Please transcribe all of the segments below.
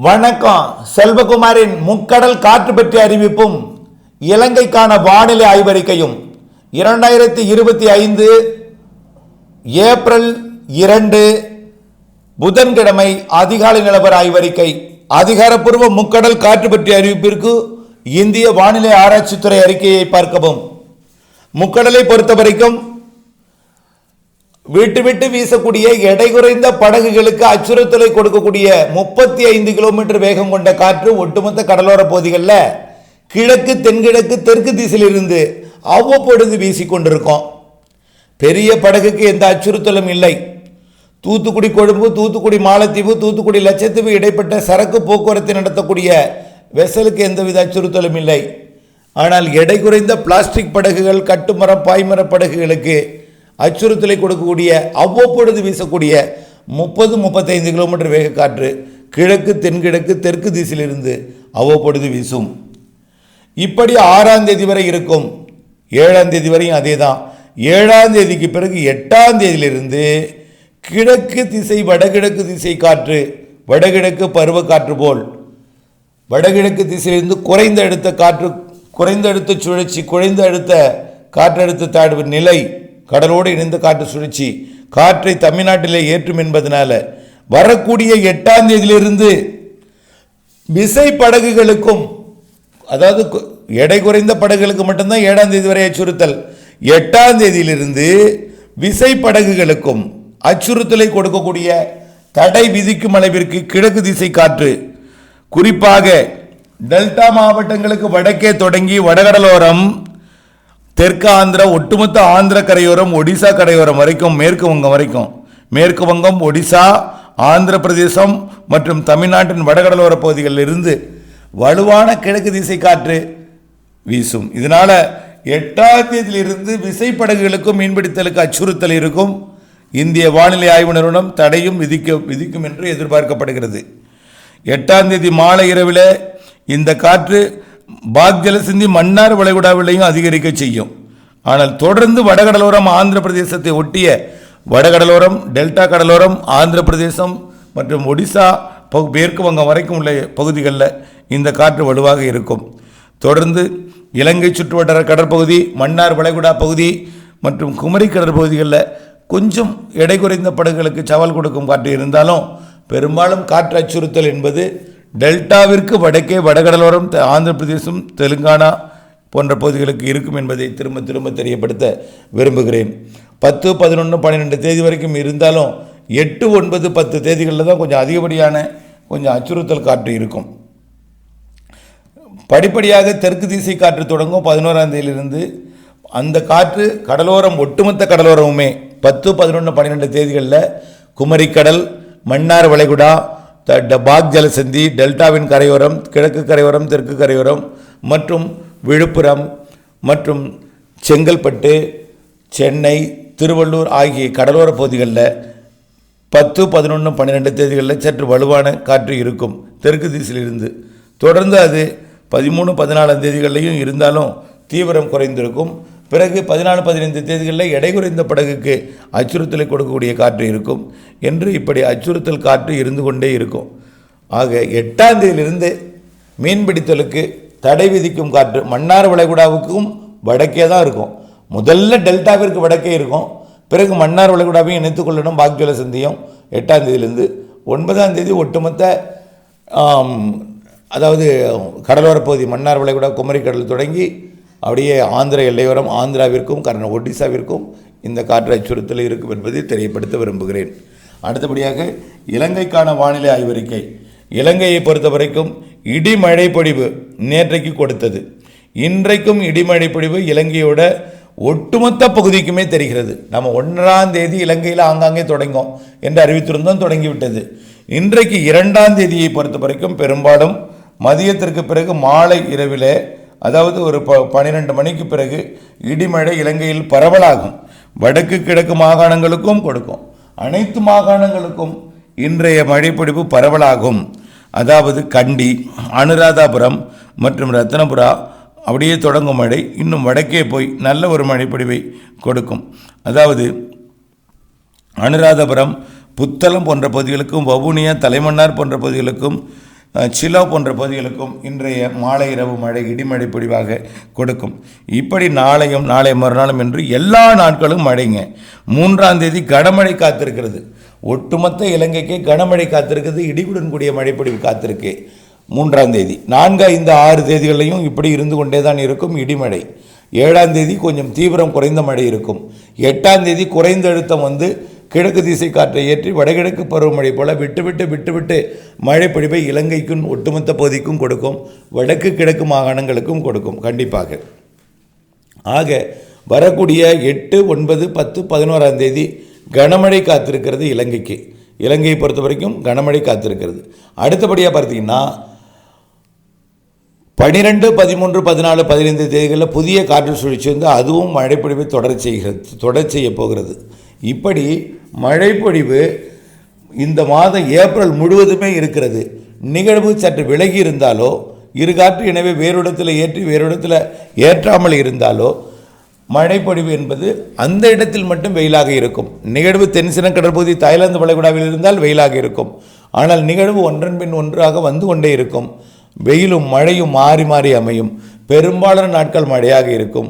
வணக்கம். செல்வகுமாரின் முக்கடல் காற்று பற்றிய அறிவிப்பும் இலங்கைக்கான வானிலை ஆய்வறிக்கையும். இரண்டாயிரத்தி இருபத்தி ஐந்து ஏப்ரல் இரண்டு புதன்கிழமை அதிகாலை நிலவர ஆய்வறிக்கை. அதிகாரப்பூர்வ முக்கடல் காற்று பற்றிய அறிவிப்பிற்கு இந்திய வானிலை ஆராய்ச்சித்துறை அறிக்கையை பார்க்கவும். முக்கடலை பொறுத்தவரைக்கும் விட்டு விட்டு வீசக்கூடிய எடை குறைந்த படகுகளுக்கு அச்சுறுத்தலை கொடுக்கக்கூடிய முப்பத்தி ஐந்து கிலோமீட்டர் வேகம் கொண்ட காற்று ஒட்டுமொத்த கடலோர பகுதிகளில் கிழக்கு தென்கிழக்கு தெற்கு திசையிலிருந்து அவ்வப்பொழுது வீசிக்கொண்டிருக்கும் பெரிய படகுக்கு எந்த அச்சுறுத்தலும் இல்லை. தூத்துக்குடி கொழும்பு தூத்துக்குடி மாலத்தீவு தூத்துக்குடி லட்சத்தீவு இடைப்பட்ட சரக்கு போக்குவரத்தை நடத்தக்கூடிய வெசலுக்கு எந்தவித அச்சுறுத்தலும் இல்லை. ஆனால் எடை குறைந்த பிளாஸ்டிக் படகுகள் கட்டுமரம் பாய்மர படகுகளுக்கு அச்சுறுத்தலை கொடுக்கக்கூடிய அவ்வப்பொழுது வீசக்கூடிய முப்பது முப்பத்தைந்து கிலோமீட்டர் வேக காற்று கிழக்கு தென்கிழக்கு தெற்கு திசையிலிருந்து அவ்வப்பொழுது வீசும். இப்படி ஆறாம் தேதி வரை இருக்கும். ஏழாம் தேதி வரையும் அதே தான் ஏழாம் தேதிக்கு பிறகு எட்டாம் தேதியிலிருந்து கிழக்கு திசை வடகிழக்கு திசை காற்று வடகிழக்கு பருவக்காற்று போல் வடகிழக்கு திசையிலிருந்து குறைந்த அழுத்த காற்று குறைந்த அழுத்த சுழற்சி குறைந்த அழுத்த காற்றழுத்த தாழ்வு நிலை கடலோடு இணைந்த காற்று சுழற்சி காற்றை தமிழ்நாட்டிலே ஏற்றும் என்பதனால வரக்கூடிய எட்டாம் தேதியிலிருந்து விசை படகுகளுக்கும் அதாவது கு- எடை குறைந்த படகுகளுக்கு மட்டும்தான் ஏழாம் தேதி வரை அச்சுறுத்தல். எட்டாம் தேதியிலிருந்து விசை படகுகளுக்கும் அச்சுறுத்தலை கொடுக்கக்கூடிய தடை விதிக்கும் அளவிற்கு கிழக்கு திசை காற்று. குறிப்பாக டெல்டா மாவட்டங்களுக்கு வடக்கே தொடங்கி வடகடலோரம் தெற்கு ஆந்திரா ஒட்டுமொத்த ஆந்திர கரையோரம் ஒடிசா கரையோரம் வரைக்கும் மேற்கு வங்கம் வரைக்கும். மேற்கு வங்கம் ஒடிசா ஆந்திர பிரதேசம் மற்றும் தமிழ்நாட்டின் வடகடலோர பகுதிகளில் இருந்து வலுவான கிழக்கு திசை காற்று வீசும். இதனால் எட்டாம் தேதியிலிருந்து விசைப்படகுகளுக்கும் மீன்பிடித்தலுக்கு அச்சுறுத்தல் இருக்கும். இந்திய வானிலை ஆய்வு நிறுவனம் தடையும் விதிக்க விதிக்கும் என்று எதிர்பார்க்கப்படுகிறது. எட்டாம் தேதி மாலை இரவில் இந்த காற்று பாக் ஜலசிந்தி மன்னார் வளைகுடாவிலையும் அதிகரிக்க செய்யும். ஆனால் தொடர்ந்து வடகடலோரம் ஆந்திர பிரதேசத்தை ஒட்டிய வடகடலோரம் டெல்டா கடலோரம் ஆந்திர பிரதேசம் மற்றும் ஒடிசா பகு- மேற்கு வங்கம் வரைக்கும் உள்ள பகுதிகளில் இந்த காற்று வலுவாக இருக்கும். தொடர்ந்து இலங்கை சுற்றுவட்டார கடற்பகுதி மன்னார் வளைகுடா பகுதி மற்றும் குமரி கடற்பகுதிகளில் கொஞ்சம் எடை குறைந்த படகுகளுக்கு சவால் கொடுக்கும் காற்று இருந்தாலும் பெரும்பாலும் காற்று அச்சுறுத்தல் என்பது டெல்டாவிற்கு வடக்கே வடகடலோரம் ஆந்திர பிரதேசம் தெலுங்கானா போன்ற பகுதிகளுக்கு இருக்கும் என்பதை திரும்ப திரும்ப தெரியப்படுத்த விரும்புகிறேன். பத்து பதினொன்று பன்னிரெண்டு தேதி வரைக்கும் இருந்தாலும் எட்டு ஒன்பது பத்து தேதிகளில் தான் கொஞ்சம் அதிகப்படியான கொஞ்சம் அச்சுறுத்தல் காற்று இருக்கும். படிப்படியாக தெற்கு திசை காற்று தொடங்கும் பதினோராம் தேதியிலிருந்து. அந்த காற்று கடலோரம் ஒட்டுமொத்த கடலோரமுமே பத்து பதினொன்று பன்னிரெண்டு தேதிகளில் குமரிக்கடல் மன்னார் வளைகுடா த- ட- பாக் ஜலசந்தி டெல்டாவின் கரையோரம் கிழக்கு கரையோரம் தெற்கு கரையோரம் மற்றும் விழுப்புரம் மற்றும் செங்கல்பட்டு சென்னை திருவள்ளூர் ஆகிய கடலோர பகுதிகளில் பத்து பதினொன்று பன்னிரெண்டு தேதிகளில் சற்று வலுவான காற்று இருக்கும். தெற்கு திசையிலிருந்து. தொடர்ந்து அது பதிமூணு பதினாலாம் தேதிகளிலையும் இருந்தாலும் தீவிரம் குறைந்திருக்கும். பிறகு பதினாலு பதினைந்து தேதிகளில் எடை குறைந்த படகுக்கு அச்சுறுத்தலை கொடுக்கக்கூடிய காற்று இருக்கும். என்று இப்படி அச்சுறுத்தல் காற்று இருந்து கொண்டே இருக்கும். ஆக எட்டாம் தேதியிலிருந்து மீன்பிடித்தலுக்கு தடை விதிக்கும் காற்று மன்னார் வளைகுடாவுக்கும் வடக்கே தான் இருக்கும். முதல்ல டெல்டாவிற்கு வடக்கே இருக்கும். பிறகு மன்னார் வளைகுடாவையும் இணைத்துக் கொள்ளணும் பாக்ஜல சந்தியும். எட்டாம் தேதியிலிருந்து ஒன்பதாம் தேதி ஒட்டுமொத்த அதாவது கடலோரப் பகுதி மன்னார் வளைகுடா குமரி கடல் தொடங்கி அப்படியே ஆந்திர எல்லையோரம் ஆந்திராவிற்கும் கர்நா ஒடிசாவிற்கும் இந்த காற்று அச்சுறுத்தல் இருக்கும் என்பதை தெரியப்படுத்த விரும்புகிறேன். அடுத்தபடியாக இலங்கைக்கான வானிலை ஆய்வறிக்கை. இலங்கையை பொறுத்த வரைக்கும் இடிமழை பொழிவு நேற்றைக்கு கொடுத்தது. இன்றைக்கும் இடிமழை பொழிவு இலங்கையோட ஒட்டுமொத்த பகுதிக்குமே தெரிகிறது. நம்ம ஒன்றாம் தேதி இலங்கையில் ஆங்காங்கே தொடங்கும் என்று அறிவித்திருந்தோம் தொடங்கிவிட்டது. இன்றைக்கு இரண்டாம் தேதியை பொறுத்த வரைக்கும் பெரும்பாலும் மதியத்திற்கு பிறகு மாலை இரவிலே அதாவது ஒரு ப பன்னிரெண்டு மணிக்கு பிறகு இடிமழை இலங்கையில் பரவலாகும். வடக்கு கிழக்கு மாகாணங்களுக்கும் கொடுக்கும். அனைத்து மாகாணங்களுக்கும் இன்றைய மழைப்பிடிப்பு பரவலாகும். அதாவது கண்டி அனுராதாபுரம் மற்றும் ரத்னபுரா அப்படியே தொடங்கும் மழை இன்னும் வடக்கே போய் நல்ல ஒரு மழைப்பிடிவை கொடுக்கும். அதாவது அனுராதபுரம் புத்தளம் போன்ற பகுதிகளுக்கும் வவுனியா தலைமன்னார் போன்ற பகுதிகளுக்கும் சிலோ போன்ற பகுதிகளுக்கும் இன்றைய மாலை இரவு மழை இடிமழை பொழிவாக கொடுக்கும். இப்படி நாளையும் நாளை மறுநாளும் என்று எல்லா நாட்களும் மழைங்க. மூன்றாம் தேதி கனமழை காத்திருக்கிறது. ஒட்டுமொத்த இலங்கைக்கே கனமழை காத்திருக்கிறது. இடிகுடன் கூடிய மழைப்பொழிவு காத்திருக்கு. மூன்றாம் தேதி. நான்கு ஐந்து ஆறு தேதிகளையும் இப்படி இருந்து கொண்டே தான் இருக்கும் இடிமழை. ஏழாம் தேதி கொஞ்சம் தீவிரம் குறைந்த மழை இருக்கும். எட்டாம் தேதி குறைந்த அழுத்தம் வந்து கிழக்கு திசை காற்றை ஏற்றி வடகிழக்கு பருவமழை போல விட்டுவிட்டு விட்டுவிட்டு மழை பொழிவை இலங்கைக்கும் ஒட்டுமொத்த பகுதிக்கும் கொடுக்கும் வடக்கு கிழக்கு மாகாணங்களுக்கும் கொடுக்கும் கண்டிப்பாக. ஆக வரக்கூடிய எட்டு ஒன்பது பத்து பதினோராம் தேதி கனமழை காத்திருக்கிறது இலங்கைக்கு. இலங்கையை பொறுத்த வரைக்கும் கனமழை காத்திருக்கிறது. அடுத்தபடியாக பார்த்தீங்கன்னா பனிரெண்டு பதிமூன்று பதினாலு பதினைந்து தேதிகளில் புதிய காற்று சுழற்சி வந்து அதுவும் மழைப்பொழிவை தொடர் செய்கிறது தொடர் செய்ய போகிறது. இப்படி மழைப்பொழிவு இந்த மாதம் ஏப்ரல் முழுவதுமே இருக்கிறது. நிகழ்வு சற்று விலகி இருந்தாலோ இருகாற்று எனவே வேறிடத்தில் ஏற்றி வேறிடத்தில் ஏற்றாமல் இருந்தாலோ மழைப்பொழிவு என்பது அந்த இடத்தில் மட்டும் வெயிலாக இருக்கும். நிகழ்வு தென்சின கடற்பகுதி தாய்லாந்து வளைகுடாவில் இருந்தால் வெயிலாக இருக்கும். ஆனால் நிகழ்வு ஒன்றன் பின் ஒன்றாக வந்து கொண்டே இருக்கும். வெயிலும் மழையும் மாறி மாறி அமையும். பெரும்பாலான நாட்கள் மழையாக இருக்கும்.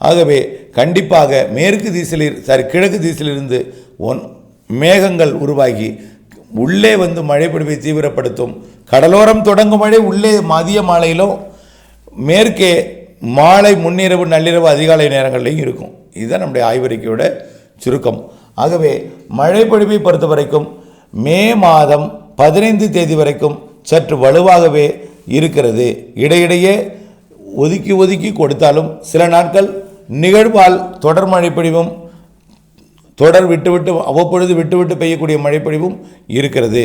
ஆகவே கண்டிப்பாக மேற்கு திசையில் சாரி கிழக்கு திசையிலிருந்து ஒன் மேகங்கள் உருவாகி உள்ளே வந்து மழைப்பொழிவை தீவிரப்படுத்தும் கடலோரம் தொடங்கும் மழை உள்ளே மதிய மாலையிலும் மேற்கே மாலை முன்னிரவு நள்ளிரவு அதிகாலை நேரங்கள்லையும் இருக்கும். இதுதான் நம்முடைய ஆய்வறிக்கையோட சுருக்கம். ஆகவே மழைப்பொழிவை பொறுத்த வரைக்கும் மே மாதம் பதினைந்து தேதி வரைக்கும் சற்று வலுவாகவே இருக்கிறது. இடையிடையே ஒதுக்கி ஒதுக்கி கொடுத்தாலும் சில நாட்கள் நிகழ்வால் தொடர் மழைப்பொழிவும் தொடர் விட்டுவிட்டு அவ்வப்பொழுது விட்டுவிட்டு பெய்யக்கூடிய மழைப்பொழிவும் இருக்கிறது.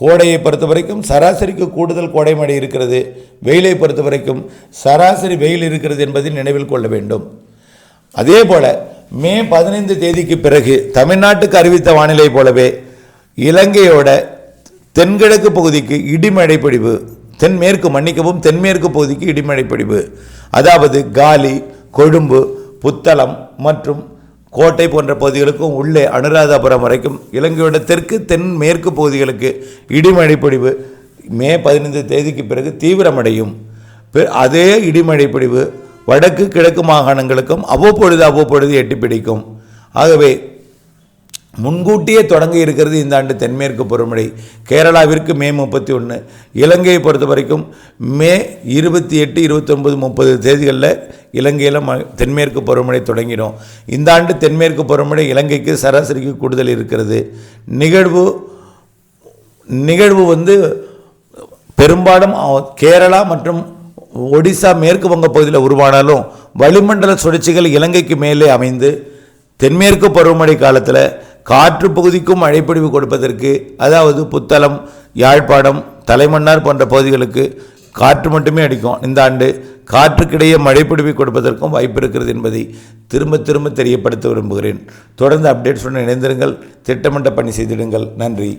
கோடையை பொறுத்த வரைக்கும் சராசரிக்கு கூடுதல் கோடை மழை இருக்கிறது. வெயிலை பொறுத்த வரைக்கும் சராசரி வெயில் இருக்கிறது என்பதை நினைவில் கொள்ள வேண்டும். அதே போல மே பதினைந்து தேதிக்கு பிறகு தமிழ்நாட்டுக்கு அறிவித்த வானிலை போலவே இலங்கையோட தென்கிழக்கு பகுதிக்கு இடிமழை பொழிவு தென்மேற்கு மன்னிக்கவும் தென்மேற்கு பகுதிக்கு இடிமழை பொழிவு அதாவது காலி கொழும்பு புத்தளம் மற்றும் கோட்டை போன்ற பகுதிகளுக்கும் உள்ளே அனுராதபுரம் வரைக்கும் இலங்கையோட தெற்கு தென் மேற்கு பகுதிகளுக்கு இடிமழை பொழிவு மே பதினைந்து தேதிக்கு பிறகு தீவிரமடையும். அதே இடிமழை பொழிவு வடக்கு கிழக்கு மாகாணங்களுக்கும் அவ்வப்பொழுது அவ்வப்பொழுது எட்டி பிடிக்கும் ஆகவே முன்கூட்டியே தொடங்கி இருக்கிறது இந்த ஆண்டு தென்மேற்கு பருவமழை. கேரளாவிற்கு மே முப்பத்தி ஒன்று இலங்கையை பொறுத்த வரைக்கும் மே இருபத்தி எட்டு இருபத்தொம்பது முப்பது தேதிகளில் இலங்கையில் ம தென்மேற்கு பருவமழை தொடங்கிடும். இந்த ஆண்டு தென்மேற்கு பருவமழை இலங்கைக்கு சராசரிக்கு கூடுதல் இருக்கிறது. நிகழ்வு நிகழ்வு வந்து பெரும்பாலும் கேரளா மற்றும் ஒடிசா மேற்கு வங்க பகுதியில் உருவானாலும் வளிமண்டல சுழற்சிகள் இலங்கைக்கு மேலே அமைந்து தென்மேற்கு பருவமழை காலத்தில் காற்று பகுதிக்கும் மழைப்பொழிவு கொடுப்பதற்கு அதாவது புத்தளம் யாழ்ப்பாணம் தலைமன்னார் போன்ற பகுதிகளுக்கு காற்று மட்டுமே அடிக்கும். இந்த ஆண்டு காற்றுக்கிடையே மழைப்பிடிவு கொடுப்பதற்கும் வாய்ப்பு இருக்கிறது என்பதை திரும்ப திரும்ப தெரியப்படுத்த விரும்புகிறேன். தொடர்ந்து அப்டேட்ஸுடன் இணைந்திருங்கள். திட்டமிட்ட பணி செய்திடுங்கள். நன்றி.